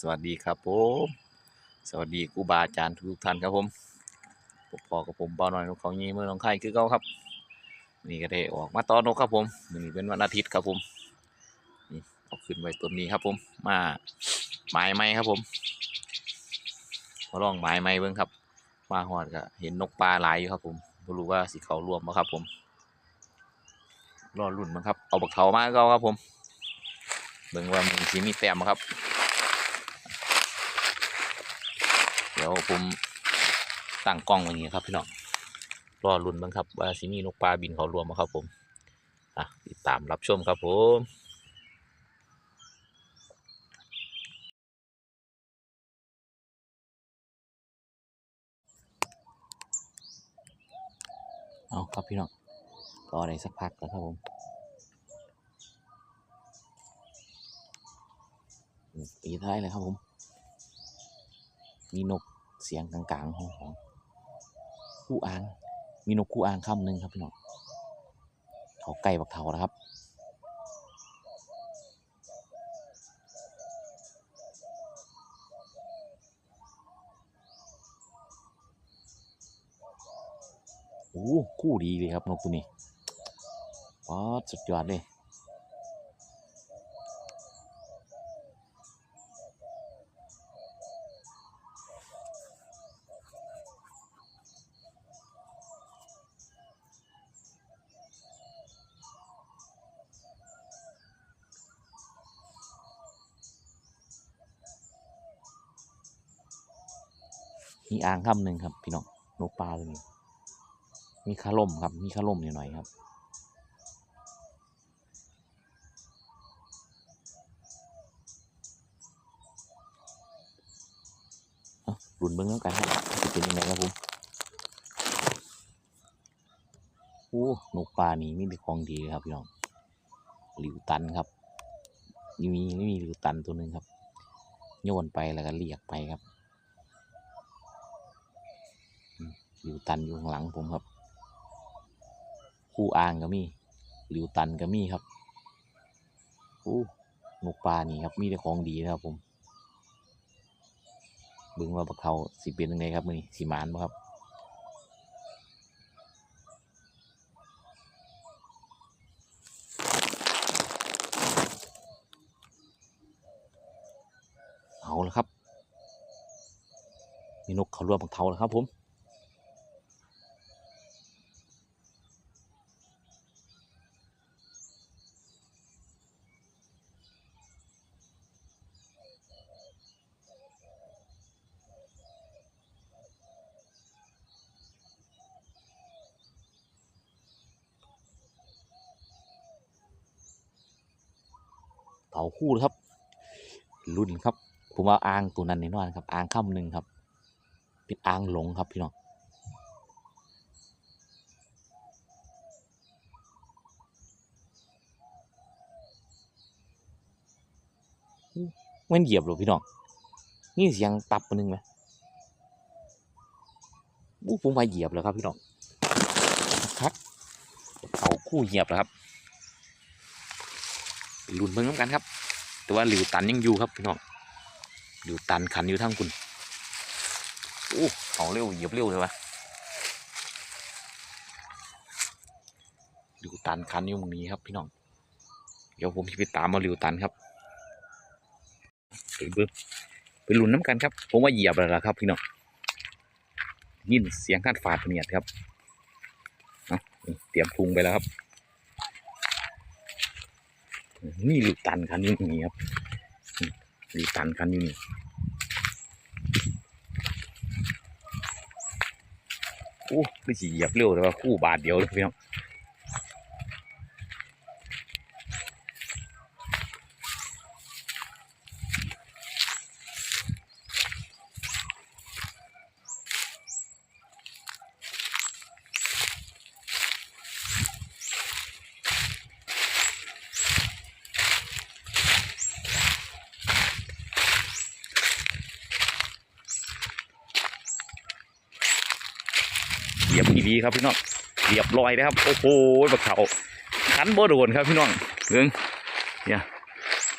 สวัสดีครับผม สวัสดีครูบาอาจารย์ทุกท่านครับผมผมพอกับผมเบาหน่อยนกเขายีเมื่องหนองคายคือเก่าครับ นี่ก็ได้ออกมาตอนนกครับผมนนี้เป็นวันอาทิตย์ครับผมนี่เอาขึ้นไว้ต้นนี้ครับผม มาไม้ไม้ครับผมมาลองไม้ไม้เบิ่งครับ มาหอดก็เห็นนกปลาหลายอยู่ครับผมไม่รู้ว่าสิเขารวมมาครับผมรอรุ่นมั้งครับ เอาบักเทามาก็ครับผม เบิ่งว่ามันสิมีแต้มครับ เดี๋ยวผมตั้งกล้องไว้อย่างนี้ครับพี่น้องรอลุ้นบ้างครับว่าสิมีนกปลาบินเขารวมมาครับผมอะติดตามรับชมครับผมเอาครับพี่น้องรอได้สักพักแล้วครับผมอืมปีท้ายเลยครับผม มีนก เสียงกลางๆห้องของคู่อ่าง มีนกคู่อ่างคำหนึ่งครับพี่น้องเขาไก่บักเทานะครับโอ้คู่ดีเลยครับนกตัวนี้ป๊อดสุดยอดเลย มีอ่างคำหนึ่งครับ พี่น้องนกปลาตัวนี้ มีคาล่มครับ มีคาล่มหน่อยครับเอาลุ้นเบิ้งแล้วกันครับจะเป็นยังไงครับผมโอ้นกปลานี่มีแต่ของดีเลยครับพี่น้องหลิวตันครับนี่มีนี่มีหลิวตันตัวหนึ่งครับ โยนไปแล้วก็เรียกไปครับอืม หลิวตันอยู่ข้างหลังผมครับ คู่อ่างก็มีหลิวตันก็มีครับโอ้นกปลานี่ครับมีแต่ของดีนะครับผมบิ่งว่าพวกเขาสิเป็นยังไงครับมือนี้สิหมานบ่ครับเอาละครับ มีนกเขารวมของเทาแล้วครับผม เต่าคู่เลยครับ รุ่นครับ ผมว่าอ่างตัวนั้นแน่นอนครับอ่างค่ำหนึ่งครับ เป็นอ่างหลงครับพี่น้องมันเหยียบเหรอพี่น้องนี่เสียงตับตัวหนึ่งไหมอู้ผมว่าเหยียบแล้วครับพี่น้องคักเอาคู่เหยียบแล้วครับ ลุ้นเบิ่งน้ำกันครับ แต่ว่าหลิวตันยังอยู่ครับพี่น้องหลิวตันขันอยู่ทั้งคุณโอ้เขาเร็วเหยียบเร็วเลยวะหลิวตันขันอยู่ตรงนี้ครับ พี่น้องเดี๋ยวผมจะไปตามมาหลิวตันครับไปเบิ้งไปลุ้นน้ำกันครับ ผมว่าเหยียบแล้วล่ะครับ พี่น้องยินเสียงคาดฝาดเนียดครับเอานี่เตรียมพุงไปแล้วครับ นี่หลิวตันคันนี้นี่ครับหลิวตันคันนี้นี่โอ้ไม่สิเหยียบเร็วแต่ว่าคู่บาทเดียวเลยพี่น้อง ยียบอีดีครับพี่น้องเหยียบลอยนะครับโอ้โหบักเขาคันบ่โดนครับพี่น้องเรื่องเนี่ย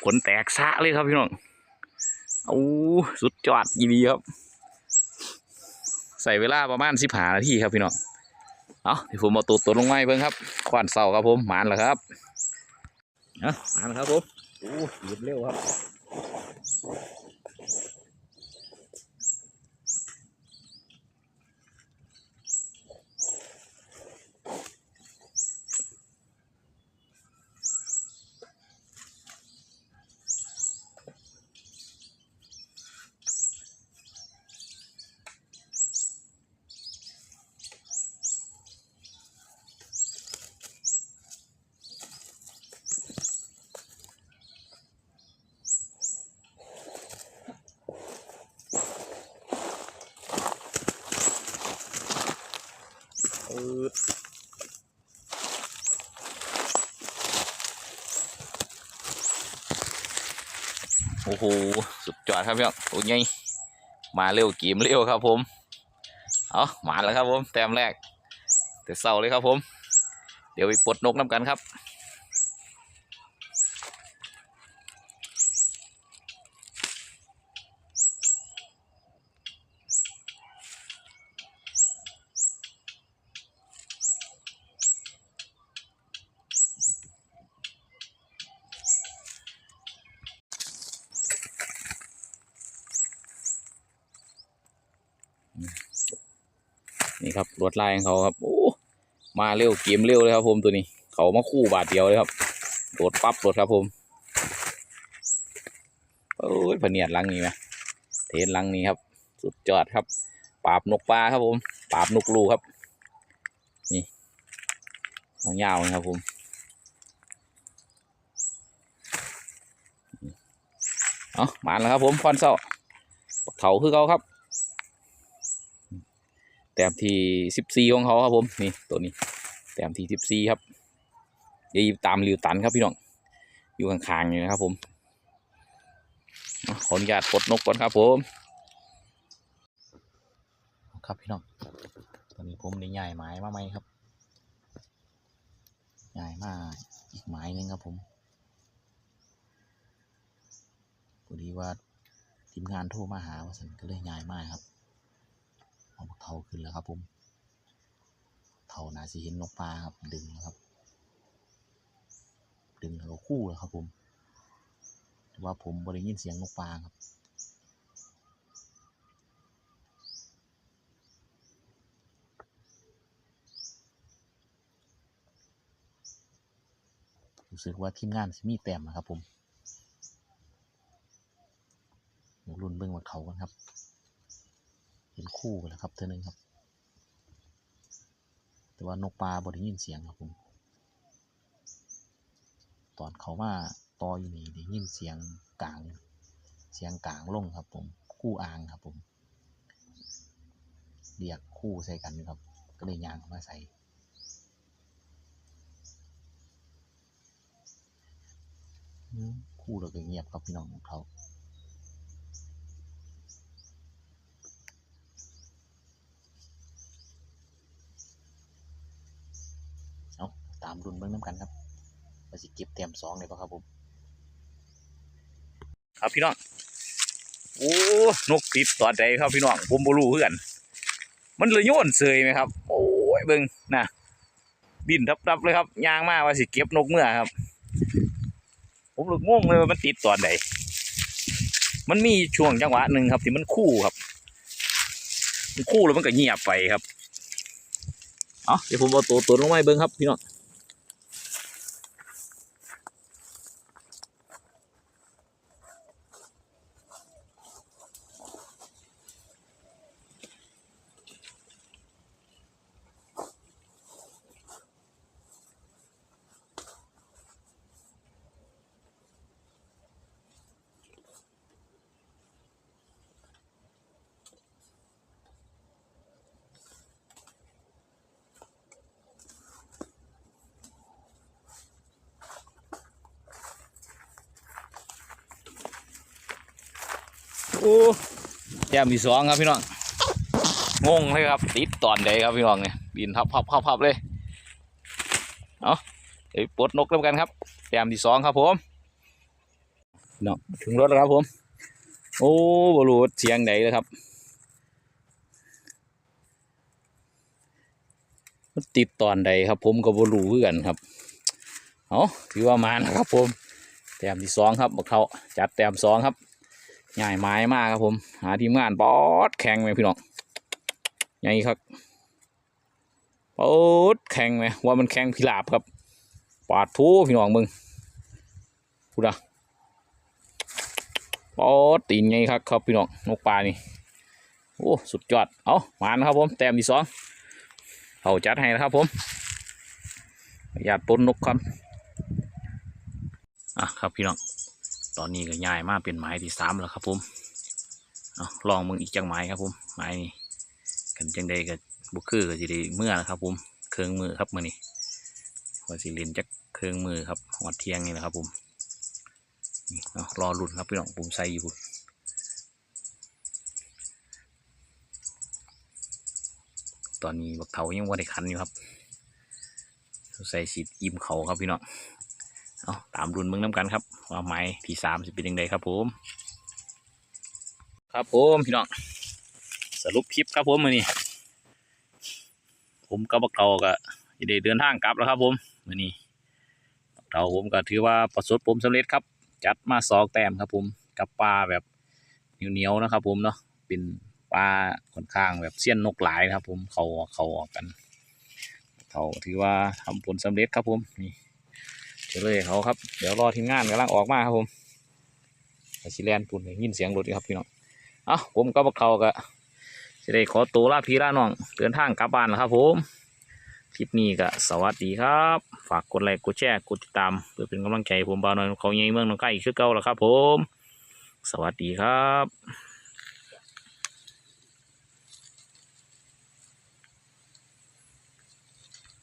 ขนแตกซะเลยครับพี่น้องโอ้สุดยอดอีดีครับ ใส่เวลาประมาณสิบหานาทีครับพี่น้องเอาเดี๋ยวผมเอาตัวตัวลงไม้เพิ่งครับขวานเสาครับผมหมานแล้วครับเอาหมานครับผมโอ้หยุดเร็วครับ โอ้โหสุดยอดครับพี่น้องโอ้ยมาเร็วกีมเร็วครับ ผมเอามาแล้วครับผมแต้มแรกแต่เศร้าเลยครับผม เดี๋ยวไปปลดนกน้ำกันครับ ครับรวดลายของเขาครับโอ้มาเร็วเกมเร็วเลยครับ ผมตัวนี้ เขามาคู่บาทเดียวเลยครับโดดปั๊บโดดครับผมโอ้ยพะเนียดลังนี้ไหมเทนลังนี้ครับ สุดยอดครับ ปราบนกปลาครับผมปราบนกลูครับ นี่เอายาวนะครับผมเอามาแล้วครับผมฟอนเซาเขาคือเขาครับ แต้มที่สิบสี่ของเขาครับผมนี่ตัวนี้แต้มที่สิบสี่ครับเดี๋ยวตามริวตันครับพี่น้องอยู่ข้างๆนี่นะครับผมขออนุญาตปลดนกก่อนครับผมครับพี่น้องตอนนี้ผมได้ย้ายไม้มาไหมครับย้ายมากอีกไม้หนึงครับผมพอดีว่าทีมงานโทรมาหาว่าสันก็เลยย้ายมากครับ เท่าขึ้นแล้วครับผมเท่านาสิเห็นนกปลาครับ ดึงนะครับ ดึงเขาคู่แล้วครับผมแต่ว่าผมบริยินเสียงนกปลาครับรู้สึกว่าทีมงานมีแต้มนะครับผมรุ่นเบิ้งว่าเขากันครับ เห็นคู่กันแล้วครับเท่านึงครับ แต่ว่านกปลาบริยินเสียงครับผมตอนเขามาต่ออยู่นี่ได้ยินเสียงกลาง เสียงกลางลงครับผมคู่อ่างครับผมเรียกคู่ใส่กันครับ ก็เลยยางมาใส่คู่เราก็เงียบครับพี่น้องของเขา เอามรุ่นเบิ่งน้ำกันครับว่าสิเก็บเต็มสองเลยปะครับผม ครับพี่น้อง โอ้ นกติดตอดใดครับพี่น้องผมบ่รู้เพื่อน มันเลยโยนเสยไหมครับ โอ้ยเบิ่งน่ะบินทับๆเลยครับยางมาว่าสิเก็บนกเมื่อครับ ผมเลยงงเลยว่ามันติดตอนใดมันมีช่วงจังหวะหนึ่งครับ ที่มันคู่ครับ มันคู่แล้วมันก็เงียบไปครับ เอาเดี๋ยวผมเอาตัวตัวลงมาให้เบิ้งครับพี่น้อง แต้มที่สองครับพี่น้องงงเลยครับ ติดตอนใดครับพี่น้องเนี่ยบินพับพับพับพับเลยเอาเดี๋ยวปลดนกแล้วกันครับแต้มที่สองครับผมเนาะถึงรถแล้วครับผม โอ้บรูเสียงใดเลยครับ ติดตอนใดครับ ผมก็บรูคือกันครับเอาถือว่ามานะครับผมแต้มที่สองครับบักเทาจัดแต้มสองครับ ง่ายไม้มากครับผม หาทีมงานปอดแข่งไหมพี่น้องใหญ่ครับปอดแข่งไหมว่ามันแข่งพิลาบครับปาดทูพี่น้องมึงพูดอะโอ้ตีนไงครับครับพี่น้องนกปลานี่โอ้สุดยอดเอามานะครับผมแต้มที่สองเอาจัดให้นะครับผมอยาตปนนกครับอะครับพี่น้อง ตอนนี้ก็ย้ายมาเป็นไม้ที่สามแล้วครับผมเอาลองมึงอีกจังไม้ครับผมไม้นี่กันจังใดก็บุคือก็สิได้เมื่อนะครับผมเครื่องมือครับมือนี่ว่าสิเรียนจากเครื่องมือครับหอดเทียงนี่นะครับผมเอารอรุ่นครับพี่น้องผมใส่อยู่ตอนนี้บักเถายังว่าได้คันอยู่ครับใส่สีอิ่มเขาครับพี่น้องเอาตามรุ่นมึงน้ำกันครับ ว่าไม้ที่สามจะเป็นยังไงครับผม ครับผมพี่น้องสรุปคลิปครับผมมือนี้ผมกับบักเถาก็จะได้เดินทางกลับแล้วครับ ผมมือนี้บักเถาผมก็ถือว่าประสบผมสำเร็จครับ จัดมาสองแต้มครับ ผมกับปลาแบบเหนียวๆนะครับ ผมเนาะเป็นปลาค่อนข้างแบบเสี้ยนนกหลายนะครับ ผมเขาเขาออกกันเขาถือว่าทำผลสำเร็จครับผมนี่ เลยเขาครับ เดี๋ยวรอทีมงานกำลังออกมาครับผมไอซิแลนปุ่นยินเสียงรถครับพี่น้องเอ้าผมก็บักเขาก็จะได้ขอตัวลาพี่ลาน้องเดินทางกลับบ้านแล้วครับผมคลิปนี้ก็สวัสดีครับ ฝากกดไลค์กดแชร์กดติดตาม เพื่อเป็นกำลังใจผมบ่าวน้อยเขาใหญ่เมืองหนองคายอีกคือเก่าแล้วครับผม สวัสดีครับ